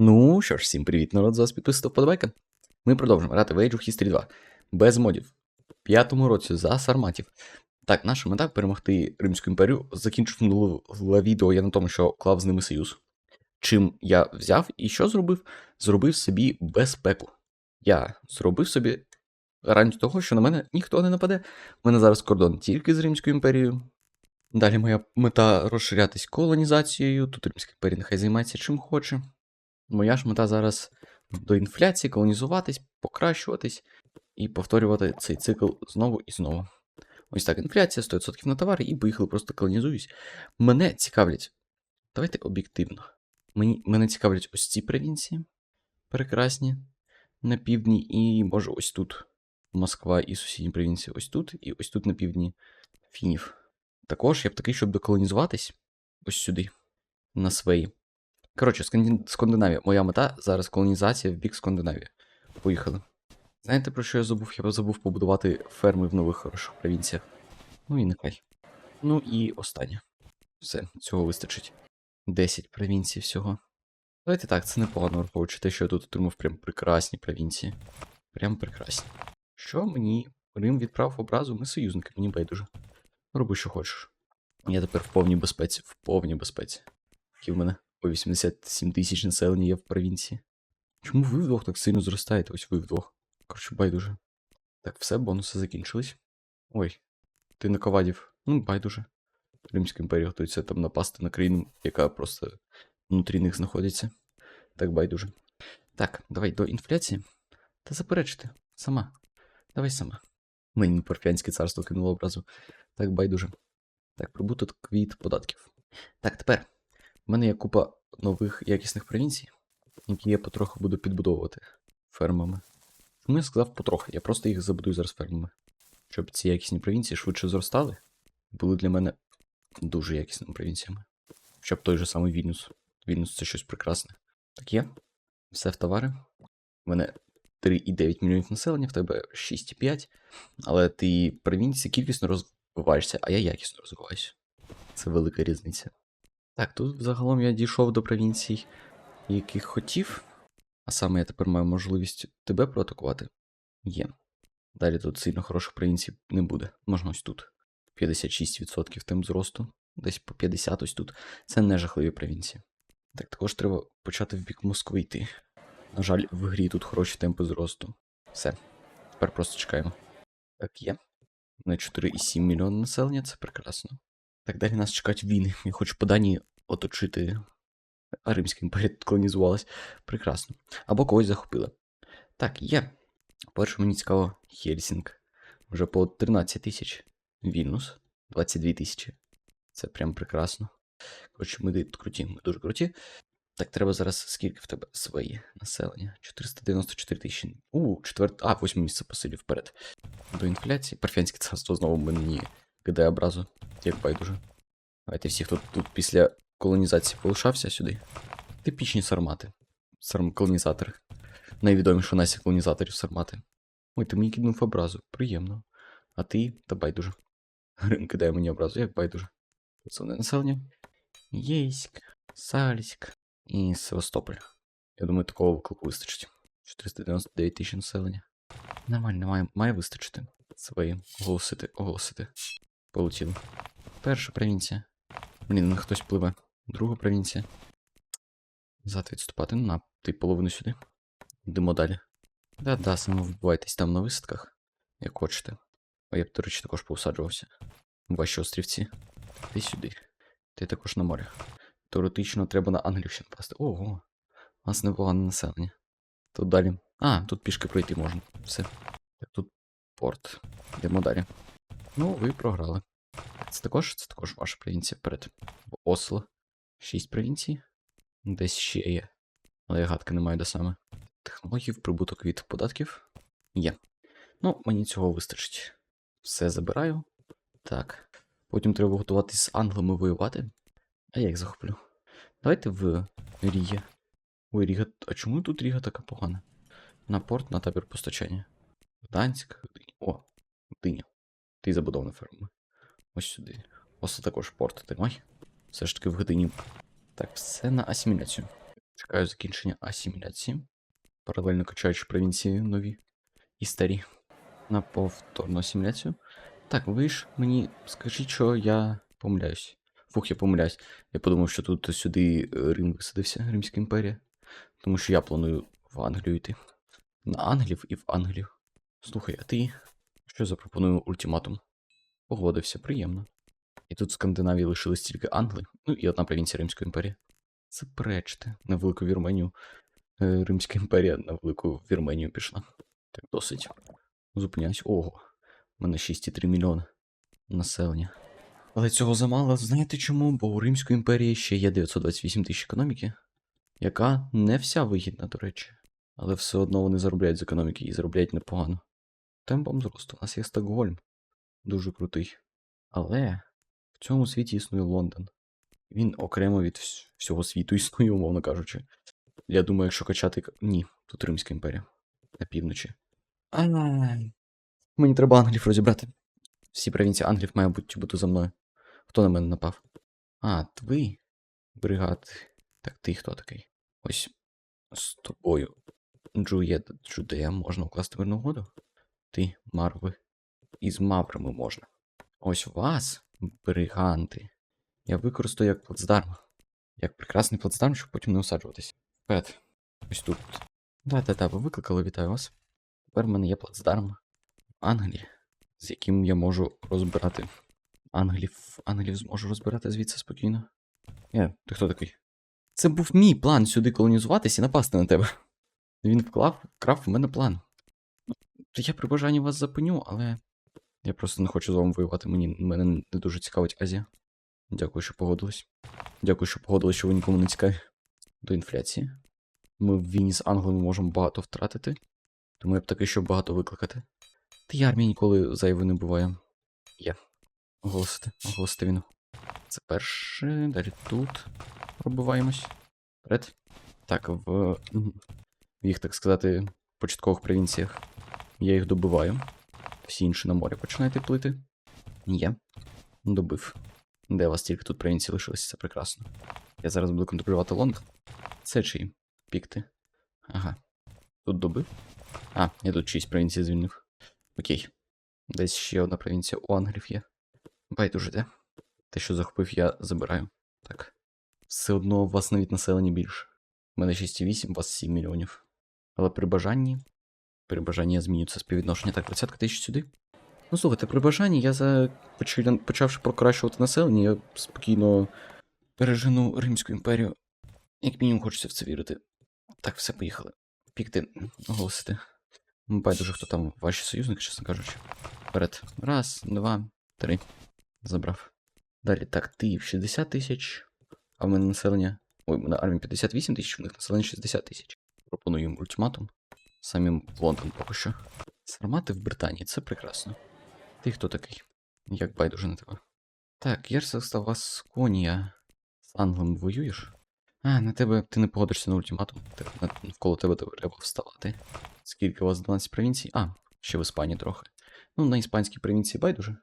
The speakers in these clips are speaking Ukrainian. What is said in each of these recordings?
Ну що ж, всім привіт, народ, з вас підписав вподобайка. Ми продовжуємо грати в Age of History 2 без модів. В п'ятому році за сарматів. Так, наша мета перемогти Римську імперію. Закінчив минуле відео я на тому, що клав з ними союз. Чим я взяв і що зробив? Зробив собі безпеку. Я зробив собі гарантію того, що на мене ніхто не нападе. У мене зараз кордон тільки з Римською імперією. Далі моя мета розширятись колонізацією. Тут Римська імперія нехай займається чим хоче. Моя ж мета зараз до інфляції, колонізуватись, покращуватись і повторювати цей цикл знову і знову. Ось так, інфляція 100% на товари, і поїхали, просто колонізуюсь. Мене цікавлять. Давайте об'єктивно. Мені, мене цікавлять ось ці провінції. Прекрасні. На півдні, і може ось тут. Москва і сусідні провінції ось тут, і ось тут на півдні Фінів. Також я б такий, щоб доколонізуватись ось сюди, на Свеї. Коротше, Скандинавія. Моя мета зараз колонізація в бік Скандинавії. Поїхали. Знаєте, про що я забув? Я забув побудувати ферми в нових хороших провінціях. Ну і нехай. Ну і останнє. Все, цього вистачить. 10 провінцій всього. Давайте так, це непогано, враховуючи те, що я тут отримав прям прекрасні провінції. Прям прекрасні. Що мені Рим відправ образу, ми союзники, мені байдуже. Роби, що хочеш. Я тепер в повній безпеці, в повній безпеці. Які в мене по 87 тисяч населення є в провінції. Чому ви вдвох так сильно зростаєте? Ось ви вдвох. Коротше, байдуже. Так, все, бонуси закінчились. Ой, ти наковадів. Ну, байдуже. Римська імперія готується там напасти на країну, яка просто внутрі них знаходиться. Так, байдуже. Так, давай до інфляції. Та заперечити. Сама. Давай сама. Мені парфянське царство кинуло образу. Так, байдуже. Так, прибуток від податків. Так, тепер. У мене є купа нових якісних провінцій, які я потроху буду підбудовувати фермами. Чому я сказав потрохи? Я просто їх забудую зараз фермами. Щоб ці якісні провінції швидше зростали, були для мене дуже якісними провінціями. Щоб той же самий Вільнюс. Вільнюс це щось прекрасне. Так є. Все в товари. У мене 3,9 мільйонів населення, в тебе 6,5. Але ти провінції кількісно розвиваєшся, а я якісно розвиваюся. Це велика різниця. Так, тут взагалом я дійшов до провінцій, яких хотів. А саме я тепер маю можливість тебе проатакувати. Є. Далі тут сильно хороших провінцій не буде. Можна ось тут. 56% темп зросту. Десь по 50 ось тут. Це не жахливі провінції. Так, також треба почати в бік Москви йти. На жаль, в грі тут хороші темпи зросту. Все. Тепер просто чекаємо. Так, є. На 4,7 мільйона населення, це прекрасно. Так далі нас чекають війни. Я хочу по Данії оточити. А Римська імперія колонізувалась. Прекрасно. Або когось захопили. Так, є. Перше мені цікаво Хельсінг. Вже по 13 тисяч. Вільнюс 22 тисячі. Це прям прекрасно. Коротше, ми круті, ми дуже круті. Так, треба зараз скільки в тебе свої населення? 494 тисячі. У, четверте. А, восьме місце посилів вперед. До інфляції. Парфянське царство знову мені кидає образу. Як байдуже. Давайте всі, хто тут після колонізації полишався сюди. Типічні сармати. Сарм колонізатори. Найвідоміші у нас є колонізаторів сармати. Ой, ти мені киднув образу. Приємно. А ти та байдуже. Грим кидає мені образу, як байдуже. Основне населення. Єйськ, Сальськ і Севастополь. Я думаю, такого виклику вистачить. 499 тисяч населення. Нормально, має, має вистачити. Свої оголосити, оголосити. Полетіли. Перша провінція. Блін, на хтось пливе. Друга провінція. Назад відступати. На, ти половину сюди. Йдемо далі. Да-да, саме вбивайтесь там на висадках, як хочете. А я б, до речі, також поусаджувався. Ваші острівці. Ти сюди. Ти також на морі. Теоретично треба на Англію ще напасти. Ого. У нас непогане населення. Тут далі. А, тут пішки пройти можна. Все. Тут порт. Йдемо далі. Ну, ви програли. Це також, це також ваша провінція вперед. В Осло. Шість провінцій. Десь ще є. Але я гадки не маю де саме. Технологів, прибуток від податків. Є. Ну, мені цього вистачить. Все забираю. Так. Потім треба готуватись з англами воювати. А я їх захоплю. Давайте в Ріге. Ой, Ріга. А чому тут Ріга така погана? На порт, на табір постачання. Гданськ. Гдиня. О, Гдиня. Ти забудована ферма. Ось сюди. Осло також порт тримай. Все ж таки в Гдині. Так, все на асиміляцію. Чекаю закінчення асиміляції. Паралельно качаючи провінції нові і старі. На повторну асиміляцію. Так, ви ж мені скажіть, що я помиляюсь. Фух, я помиляюсь. Я подумав, що тут сюди е, Рим висадився, Римська імперія. Тому що я планую в Англію йти. На Англів і в Англію. Слухай, а ти що запропоную ультиматум? Погодився, приємно. І тут в Скандинавії лишились тільки Англи, ну і одна провінція Римської імперії. Заперечте, на Велику Вірменію. Е, Римська імперія на Велику Вірменію пішла. Так досить. Зупиняюсь. Ого. У мене 6,3 мільйони населення. Але цього замало, знаєте чому? Бо у Римської імперії ще є 928 тисяч економіки, яка не вся вигідна, до речі. Але все одно вони заробляють з економіки і заробляють непогано. Темпом зросту. У нас є Стокгольм. Дуже крутий. Але в цьому світі існує Лондон. Він окремо від вс- всього світу існує, умовно кажучи. Я думаю, якщо качати. Ні, тут Римська імперія. На півночі. Ай. Мені треба англів розібрати. Всі провінції англів мають бути, бути за мною. Хто на мене напав? А, ви? Бригад. Так ти хто такий? Ось з тобою. Джуєд Джудея можна укласти мирну угоду? Ти, Марви. Із маврами можна. Ось вас, бриганти. Я використаю як плацдарм. Як прекрасний плацдарм, щоб потім не усаджуватись. Вперед. Ось тут. Да-да-да, ви викликали, вітаю вас. Тепер в мене є плацдарм Англії, з яким я можу розбирати. Англів, англів зможу розбирати звідси спокійно. Е, ти хто такий? Це був мій план сюди колонізуватись і напасти на тебе. Він вклав, вкрав в мене план. Ну, Я при бажанні вас зупиню, але я просто не хочу з вами воювати. Мені мене не дуже цікавить Азія. Дякую, що погодились. Дякую, що погодились, що ви нікому не цікаві. До інфляції. Ми в війні з Англією можемо багато втратити, тому я б таки що багато викликати. Та й армія ніколи зайвою не буває. Є. Оголосити, оголосити війну. Це перше, далі тут пробиваємось. Вперед. Так, в, в їх, так сказати, початкових провінціях я їх добиваю. Всі інші на морі починають плити. Є. Добив. Де у вас тільки тут провінції лишилися, це прекрасно. Я зараз буду контролювати Лондон. Це чий? Пікти. Ага. Тут добив. А, я тут 6 провінцій звільнив. Окей. Десь ще одна провінція у англів є. Байдуже, де? Те, що захопив, я забираю. Так. Все одно у вас навіть населення більше. У мене 6,8, у вас 7 мільйонів. Але при бажанні. При бажанні я зміню це співвідношення. Так, 20 тисяч сюди. Ну слухайте, при бажанні я за почавши покращувати населення, я спокійно пережену Римську імперію. Як мінімум хочеться в це вірити. Так, все, поїхали. Пікти, оголосити. Байдуже, хто там ваші союзники, чесно кажучи. Вперед. Раз, два, три. Забрав. Далі, так, ти в 60 тисяч, а в мене населення. Ой, в мене армія 58 тисяч, в них населення 60 тисяч. Пропоную їм ультиматум. Самим Лондон поки що. Сармати в Британії, це прекрасно. Ти хто такий? Як байдуже на тебе? Так, Єрсакста Васконія. З Англом воюєш? А, на тебе ти не погодишся на ультиматум. Так, навколо тебе треба вставати. Скільки у вас 12 провінцій? А, ще в Іспанії трохи. Ну, на іспанській провінції байдуже.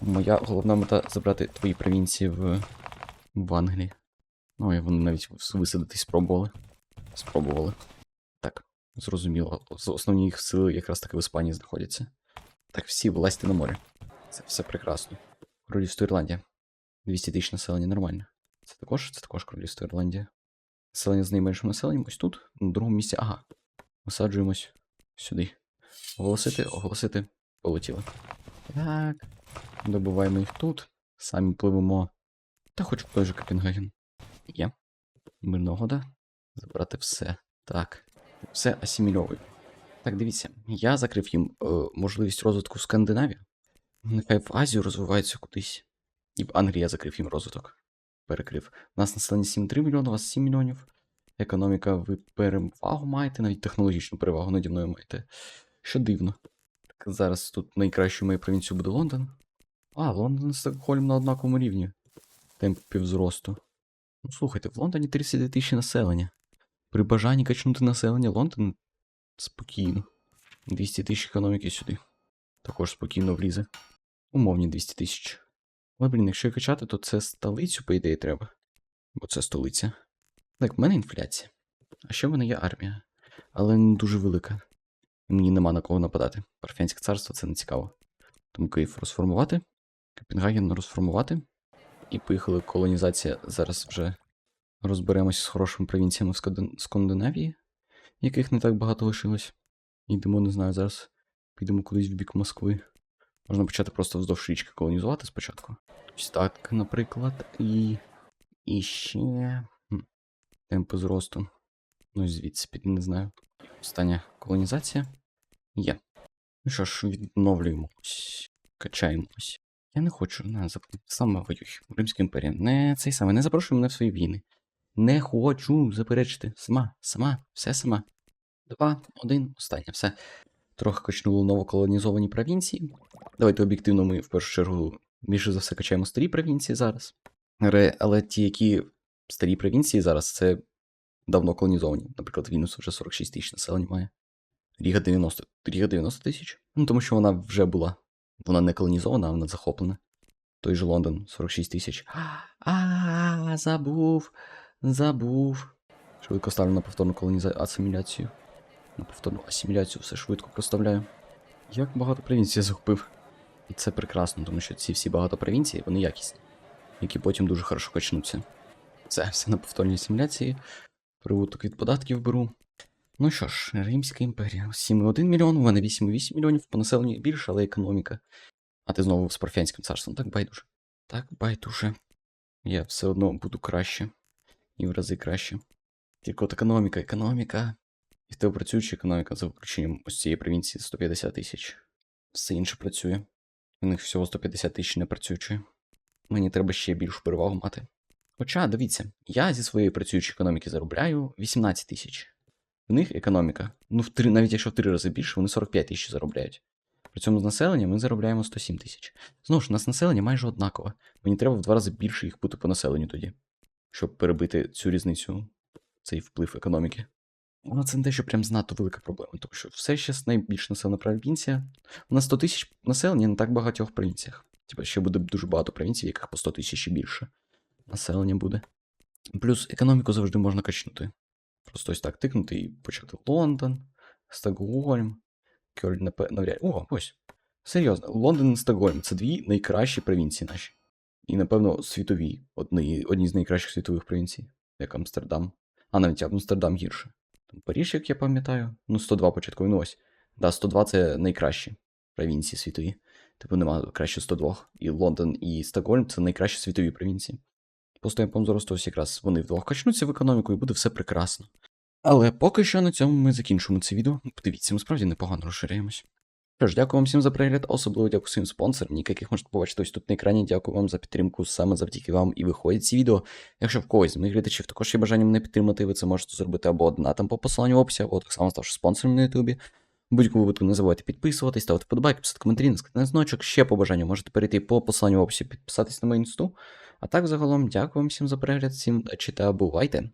Моя головна мета забрати твої провінції в, в Англії. Ну, і вони навіть вис- висадитись спробували. Спробували. Зрозуміло. Основні їх сили якраз таки в Іспанії знаходяться. Так, всі власти на морі. Це все прекрасно. Королівство Ірландія. 200 тисяч населення нормально. Це також, це також Королівство Ірландія. Населення з найменшим населенням ось тут, на другому місці. Ага. Висаджуємось сюди. Оголосити, оголосити. Полетіли. Так. Добуваємо їх тут. Самі пливемо. Та хоч в той же Копенгаген. Є. Мирна угода. Забрати все. Так. Все асимільовую. Так, дивіться, я закрив їм е, можливість розвитку в Скандинавії. Нехай в Азію розвиваються кудись. І в Англії я закрив їм розвиток. Перекрив. У нас населення 7,3 мільйона, у вас 7 мільйонів. Економіка, ви перевагу маєте, навіть технологічну перевагу наді мною маєте. Що дивно. Так, зараз тут найкращою моєю провінцією буде Лондон. А, Лондон і Стокгольм на однаковому рівні. Темпів зросту. Ну слухайте, в Лондоні 32 тисячі населення. При бажанні качнути населення Лондон спокійно. 200 тисяч економіки сюди. Також спокійно влізе. Умовні 200 тисяч. Але, блін, якщо качати, то це столицю, по ідеї, треба. Бо це столиця. Так, в мене інфляція. А ще в мене є армія, але не дуже велика. Мені нема на кого нападати. Парфянське царство це не цікаво. Тому Київ розформувати, Копенгаген розформувати. І поїхали колонізація. Зараз вже розберемося з хорошими провінціями в Скандинавії, яких не так багато лишилось. Йдемо, не знаю, зараз підемо кудись в бік Москви. Можна почати просто вздовж річки колонізувати спочатку. Так, наприклад, і. І ще. Темпи зросту. Ну, звідси піти, не знаю. Остання колонізація. Є. Ну що ж, відновлюємось. Качаємось. Я не хочу, на, саме воюй. Римська імперія. Не цей саме, не запрошуй мене в свої війни. Не хочу заперечити. Сама, сама, все сама. Два, один, останнє, все. Трохи качнули новоколонізовані провінції. Давайте об'єктивно ми в першу чергу більше за все качаємо старі провінції зараз. Але ті, які старі провінції зараз, це давно колонізовані. Наприклад, Вінус вже 46 тисяч населення має. Ріга 90. Ріга 90 тисяч? Ну, тому що вона вже була. Вона не колонізована, вона захоплена. Той же Лондон 46 тисяч. А, забув. Забув. Швидко ставлю на повторну колонізацію асиміляцію. На повторну асиміляцію все швидко проставляю. Як багато провінцій я захопив. І це прекрасно, тому що ці всі багато провінцій, вони якісні, які потім дуже хорошо качнуться. Це все на повторній асиміляції. Прибуток від податків беру. Ну що ж, Римська імперія. 7,1 мільйон, у мене 8,8 мільйонів, по населенню більше, але економіка. А ти знову з Парфянським царством, так байдуже. Так байдуже. Я все одно буду краще. І в рази краще. Тільки от економіка, економіка. І тебе працююча економіка за виключенням ось цієї провінції 150 тисяч. Все інше працює. У них всього 150 тисяч не працюючої. Мені треба ще більшу перевагу мати. Хоча, дивіться, я зі своєї працюючої економіки заробляю 18 тисяч. В них економіка, ну, в три, навіть якщо в три рази більше, вони 45 тисяч заробляють. При цьому з населення ми заробляємо 107 тисяч. Знову ж, у нас населення майже однакове. Мені треба в два рази більше їх бути по населенню тоді, щоб перебити цю різницю, цей вплив економіки. Ну, це не те, що прям знато велика проблема, тому що все ще найбільш населена провінція. У нас 100 тисяч населення не так багатьох провінціях. Типа ще буде дуже багато провінцій, яких по 100 тисяч і більше населення буде. Плюс економіку завжди можна качнути. Просто ось так тикнути і почати Лондон, Стокгольм, Кьольн, навряд. О, ось. Серйозно, Лондон і Стокгольм це дві найкращі провінції наші. І, напевно, світові, одні, одні з найкращих світових провінцій, як Амстердам. А навіть Амстердам гірше. Там Паріж, як я пам'ятаю, ну 102 початкові, ну ось. Да, 102 це найкращі провінції світові. Типу нема краще 102. І Лондон, і Стокгольм це найкращі світові провінції. По темпам зросту ось якраз вони вдвох качнуться в економіку і буде все прекрасно. Але поки що на цьому ми закінчимо це відео. Подивіться, ми справді непогано розширяємось. Що ж, дякую вам всім за перегляд, особливо дякую своїм спонсорам, яких можете побачити ось тут на екрані. Дякую вам за підтримку, саме завдяки вам і виходять ці відео. Якщо в когось з моїх глядачів також є бажання мене підтримати, ви це можете зробити або донатом по посиланню в описі, або так само ставши спонсором на Ютубі. Будь-якому випадку не забувайте підписуватись, ставити подобайки, писати коментарі, наскати на значок. Ще по бажанню можете перейти по посиланню в описі, підписатись на мою інсту. А так, загалом, дякую вам всім за перегляд, всім удачі та бувайте!